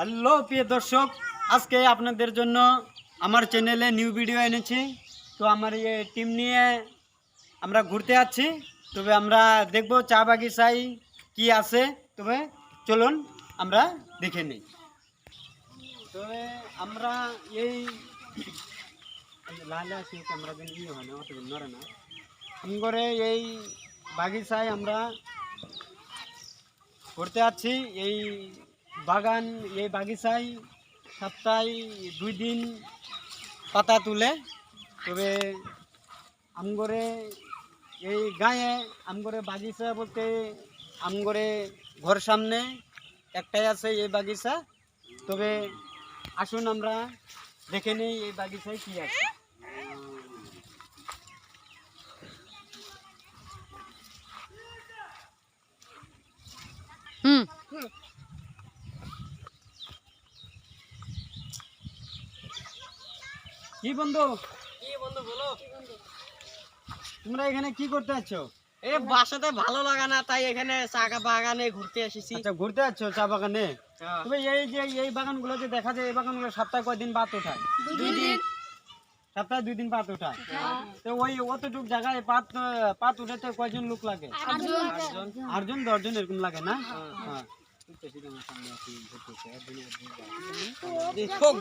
Hello, প্রিয় দর্শক, আজকে আপনাদের জন্য আমার চ্যানেলে নিউ ভিডিও এনেছি। তো আমার এই টিম নিয়ে আমরা ঘুরতে যাচ্ছি। তবে আমরা দেখব চা বাগিচায় কি আছে। তবে চলুন আমরা দেখে নিই। তবে আমরা এই লালে ক্যামেরা দিন ইয়ে হয় না, অত নড়ে না। করে এই বাগিচায় আমরা করতে যাচ্ছি। এই বাগান, এই বাগিচায় সপ্তাহে দুই দিন পাতা তুলে, তবে আমগরে এই গায়ে, আমগরে বাগিচা বলতে আমগরে ঘর সামনে একটাই আছে এই বাগিচা, তবে আসুন আমরা দেখে নেই এই বাগিচায় কি আছে। কি বন্ধু? তোমরা এখানে কি করতে যাচ্ছ এই বাসাতে ভালো লাগা না তাই এখানে চাকা বাগানে ঘুরতে এসেছি। আচ্ছা ঘুরতে যাচ্ছ চা বাগানে? তবে এই যে এই বাগানগুলো যে দেখা যায় এই বাগানগুলো সপ্তাহে কয়দিন বাত ওঠায়? দুই দিন সপ্তাহে দুই দিন পাত ওঠায় তো ওই অতটুক জায়গায় পাত পাত উঠাতে কয়জন লোক লাগে? আটজন। দশজন এরকম লাগে না? হ্যাঁ। চোখ